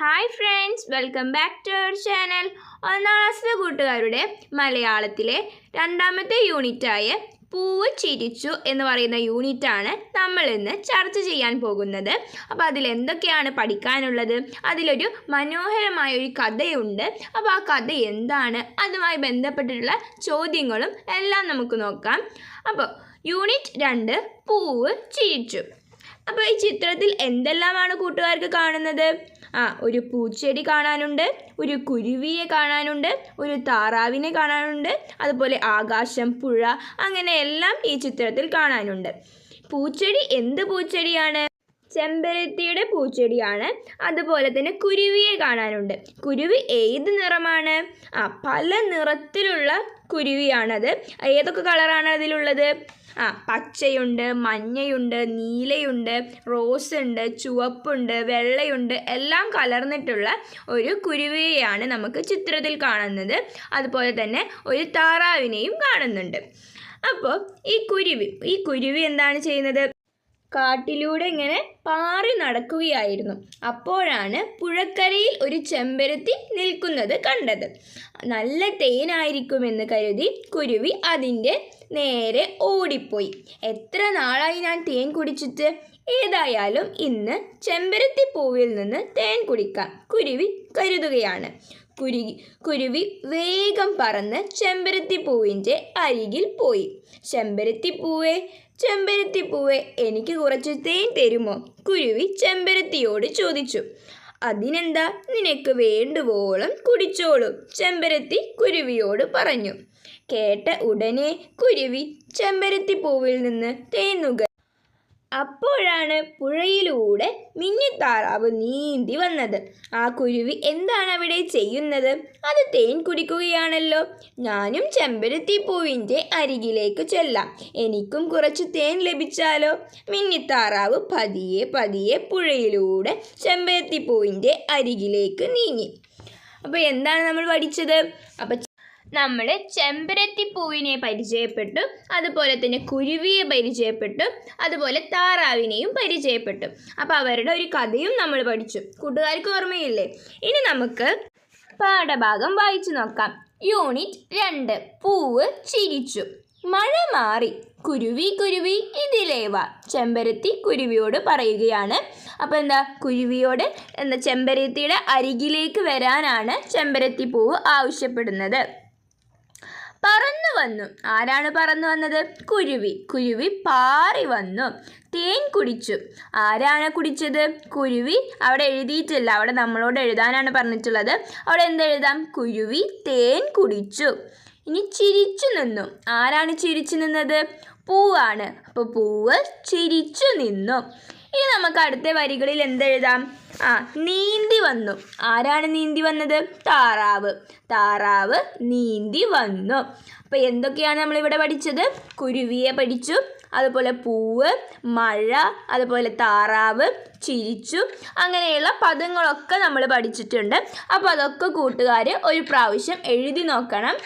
Hi friends welcome back to our channel ഒന്നാം ക്ലാസ്സിലെ കൂട്ടുകാരുടെ മലയാളത്തിലെ രണ്ടാമത്തെ യൂണിറ്റായ പൂവ് ചിരിച്ചു എന്ന് പറയുന്ന യൂണിറ്റാണ് നമ്മൾ ഇന്ന് ചർച്ച ചെയ്യാൻ പോകുന്നത്. അപ്പോൾ അതിൽ എന്തൊക്കെയാണ് പഠിക്കാനുള്ളത്? അതിലൊരു മനോഹരമായ ഒരു കഥയുണ്ട്. അപ്പോൾ ആ കഥ എന്താണ്? അതുമായി ബന്ധപ്പെട്ടിട്ടുള്ള ചോദ്യങ്ങളും എല്ലാം നമുക്ക് നോക്കാം. അപ്പോൾ യൂണിറ്റ് രണ്ട് പൂവ് ചിരിച്ചു. അപ്പോൾ ഈ ചിത്രത്തിൽ എന്തെല്ലാമാണ് കൂട്ടുകാർക്ക് കാണുന്നത്? ആ ഒരു പൂച്ചെടി കാണാനുണ്ട് ഒരു കുരുവിയെ കാണാനുണ്ട് ഒരു താറാവിനെ കാണാനുണ്ട് അതുപോലെ ആകാശം പുഴ അങ്ങനെ എല്ലാം ഈ ചിത്രത്തിൽ കാണാനുണ്ട്. പൂച്ചെടി എന്ത് പൂച്ചെടിയാണ്? ചെമ്പരത്തിയുടെ പൂച്ചെടിയാണ്. അതുപോലെ തന്നെ കുരുവിയെ കാണാനുണ്ട്. കുരുവി ഏത് നിറമാണ്? ആ പല നിറത്തിലുള്ള കുരുവിയാണത്. ഏതൊക്കെ കളറാണ് അതിലുള്ളത്? ആ പച്ചയുണ്ട് മഞ്ഞയുണ്ട് നീലയുണ്ട് റോസ് ഉണ്ട് ചുവപ്പുണ്ട് വെള്ളയുണ്ട്. എല്ലാം കലർന്നിട്ടുള്ള ഒരു കുരുവിയെയാണ് നമുക്ക് ചിത്രത്തിൽ കാണുന്നത്. അതുപോലെ തന്നെ ഒരു താറാവിനെയും കാണുന്നുണ്ട്. അപ്പോൾ ഈ കുരുവി ഈ കുരുവി എന്താണ് ചെയ്യുന്നത്? കാട്ടിലൂടെ ഇങ്ങനെ പാറി നടക്കുകയായിരുന്നു. അപ്പോഴാണ് പുഴക്കരയിൽ ഒരു ചെമ്പരത്തി നിൽക്കുന്നത് കണ്ടത്. നല്ല തേനായിരിക്കുമെന്ന് കരുതി കുരുവി അതിന്റെ നേരെ ഓടിപ്പോയി. എത്ര നാളായി ഞാൻ തേൻ കുടിച്ചിട്ട്? ഏതായാലും ഇന്ന് ചെമ്പരത്തി പൂവിൽ നിന്ന് തേൻ കുടിക്കാം കുരുവി കരുതുകയാണ്. കുരുവി കുരുവി വേഗം പറന്ന് ചെമ്പരത്തിപ്പൂവിന്റെ അരികിൽ പോയി. ചെമ്പരത്തി പൂവേ ചെമ്പരത്തി പൂവേ എനിക്ക് കുറച്ച് തേൻ തരുമോ? കുരുവി ചെമ്പരത്തിയോട് ചോദിച്ചു. അതിനെന്താ? നിനക്ക് വേണ്ടുവോളം കുടിച്ചോളൂ ചെമ്പരത്തി കുരുവിയോട് പറഞ്ഞു. കേട്ട ഉടനെ കുരുവി ചെമ്പരത്തിപ്പൂവിൽ നിന്ന് തേൻ നുക അപ്പോഴാണ് പുഴയിലൂടെ മിന്നിത്താറാവ് നീന്തി വന്നത്. ആ കുരുവി എന്താണ് അവിടെ ചെയ്യുന്നത്? അത് തേൻ കുടിക്കുകയാണല്ലോ. ഞാനും ചെമ്പരത്തി പൂവിന്റെ അരികിലേക്ക് ചെല്ലാം. എനിക്കും കുറച്ച് തേൻ ലഭിച്ചാലോ? മിന്നിത്താറാവ് പതിയെ പതിയെ പുഴയിലൂടെ ചെമ്പരത്തി പൂവിന്റെ അരികിലേക്ക് നീങ്ങി. അപ്പോൾ എന്താണ് നമ്മൾ പഠിച്ചത്? അപ്പോൾ നമ്മൾ ചെമ്പരത്തിപ്പൂവിനെ പരിചയപ്പെട്ടു അതുപോലെ തന്നെ കുരുവിയെ പരിചയപ്പെട്ടു അതുപോലെ താറാവിനെയും പരിചയപ്പെട്ടു. അപ്പോൾ അവരുടെ ഒരു കഥയും നമ്മൾ പഠിച്ചു. കൂട്ടുകാർക്ക് ഓർമ്മയില്ലേ? ഇനി നമുക്ക് പാഠഭാഗം വായിച്ചു നോക്കാം. യൂണിറ്റ് രണ്ട്. പൂവ് ചിരിച്ചു. മഴ മാറി. കുരുവി കുരുവി ഇതിലേവ. ചെമ്പരത്തി കുരുവിയോട് പറയുകയാണ്. അപ്പോൾ എന്താ? കുരുവിയോട് എന്താ? ചെമ്പരത്തിയുടെ അരികിലേക്ക് വരാനാണ് ചെമ്പരത്തി പൂവ് ആവശ്യപ്പെടുന്നത്. പറന്നു വന്നു. ആരാണ് പറന്നു വന്നത്? കുരുവി. കുരുവി പാറി വന്നു. തേൻ കുടിച്ചു. ആരാണ് കുടിച്ചത്? കുരുവി അവിടെ എഴുതിയിട്ടില്ല. അവിടെ നമ്മളോട് എഴുതാനാണ് പറഞ്ഞിട്ടുള്ളത്. അവിടെ എന്തെഴുതാം കുരുവി തേൻ കുടിച്ചു. ഇനി ചിരിച്ചു നിന്നു. ആരാണ് ചിരിച്ചു നിന്നത്? പൂവാണ്. അപ്പോൾ പൂവ് ചിരിച്ചു നിന്നു. ഇനി നമുക്ക് അടുത്ത വരികളിൽ എന്തെഴുതാം ആ നീന്തി വന്നു. ആരാണ് നീന്തി വന്നത്? താറാവ്. താറാവ് നീന്തി വന്നു. അപ്പോൾ എന്തൊക്കെയാണ് നമ്മളിവിടെ പഠിച്ചത്? കുരുവിയെ പഠിച്ചു അതുപോലെ പൂവ് മഴ അതുപോലെ താറാവ് ചിരിച്ചു അങ്ങനെയുള്ള പദങ്ങളൊക്കെ നമ്മൾ പഠിച്ചിട്ടുണ്ട്. അപ്പോൾ അതൊക്കെ കൂട്ടുകാർ ഒരു പ്രാവശ്യം എഴുതി നോക്കണം.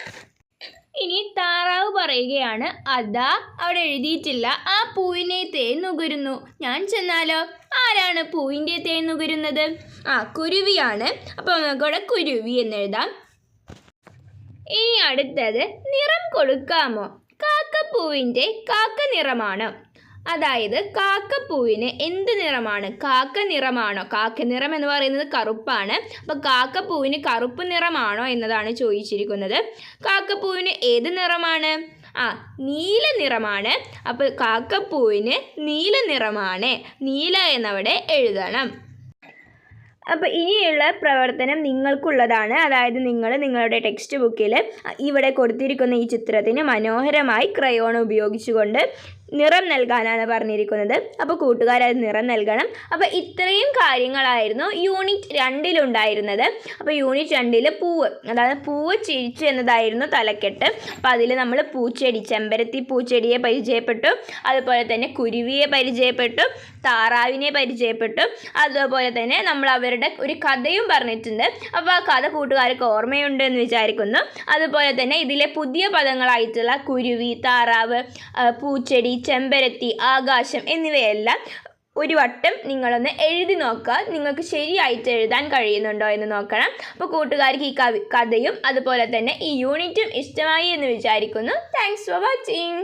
ഇനി താറാവ് പറയുകയാണ് അതാ അവിടെ എഴുതിയിട്ടില്ല. ആ പൂവിനെ തേൻ നുകരുന്നു. ഞാൻ ചെന്നാലോ? ആരാണ് പൂവിന്റെ തേൻ നുകരുന്നത്? ആ കുരുവിയാണ്. അപ്പോൾ നമുക്കവിടെ കുരുവി എന്നെഴുതാം ഇനി അടുത്തത് നിറം കൊടുക്കാമോ കാക്കപ്പൂവിന്റെ കാക്ക നിറമാണ് അതായത് കാക്കപ്പൂവിന് എന്ത് നിറമാണ്? കാക്ക നിറമാണോ? കാക്ക നിറം എന്ന് പറയുന്നത് കറുപ്പാണ്. അപ്പോൾ കാക്കപ്പൂവിന് കറുപ്പ് നിറമാണോ എന്നതാണ് ചോദിച്ചിരിക്കുന്നത്. കാക്കപ്പൂവിന് ഏത് നിറമാണ്? ആ നീല നിറമാണ്. അപ്പോൾ കാക്കപ്പൂവിന് നീല നിറമാണ്. നീല എന്നവിടെ എഴുതണം. അപ്പോൾ ഇനിയുള്ള പ്രവർത്തനം നിങ്ങൾക്കുള്ളതാണ്. അതായത് നിങ്ങൾ നിങ്ങളുടെ ടെക്സ്റ്റ് ബുക്കിൽ ഇവിടെ കൊടുത്തിരിക്കുന്ന ഈ ചിത്രത്തിന് മനോഹരമായി ക്രയോൺ ഉപയോഗിച്ചുകൊണ്ട് നിറം നൽകാനാണ് പറഞ്ഞിരിക്കുന്നത്. അപ്പോൾ കൂട്ടുകാർ അത് നിറം നൽകണം. അപ്പോൾ ഇത്രയും കാര്യങ്ങളായിരുന്നു യൂണിറ്റ് രണ്ടിലുണ്ടായിരുന്നത്. അപ്പോൾ യൂണിറ്റ് രണ്ടിൽ പൂവ് അതായത് പൂവ് ചിരിച്ചു എന്നതായിരുന്നു തലക്കെട്ട്. അപ്പോൾ അതിൽ നമ്മൾ പൂച്ചെടി ചെമ്പരത്തി പൂച്ചെടിയെ പരിചയപ്പെട്ടു. അതുപോലെ തന്നെ കുരുവിയെ പരിചയപ്പെട്ടു. താറാവിനെ പരിചയപ്പെട്ടു. അതുപോലെ തന്നെ നമ്മൾ അവരുടെ ഒരു കഥയും പറഞ്ഞിട്ടുണ്ട്. അപ്പോൾ ആ കഥ കൂട്ടുകാർക്ക് ഓർമ്മയുണ്ട് എന്ന് വിചാരിക്കുന്നു. അതുപോലെ തന്നെ ഇതിലെ പുതിയ പദങ്ങളായിട്ടുള്ള കുരുവി താറാവ് പൂച്ചെടി ചെമ്പരത്തി ആകാശം എന്നിവയെല്ലാം ഒരു വട്ടം നിങ്ങളൊന്ന് എഴുതി നോക്കുക. നിങ്ങൾക്ക് ശരിയായിട്ട് എഴുതാൻ കഴിയുന്നുണ്ടോ എന്ന് നോക്കണം. അപ്പോൾ കൂട്ടുകാർക്ക് ഈ കഥയും അതുപോലെ തന്നെ ഈ യൂണിറ്റും ഇഷ്ടമായി എന്ന് വിചാരിക്കുന്നു. Thanks for watching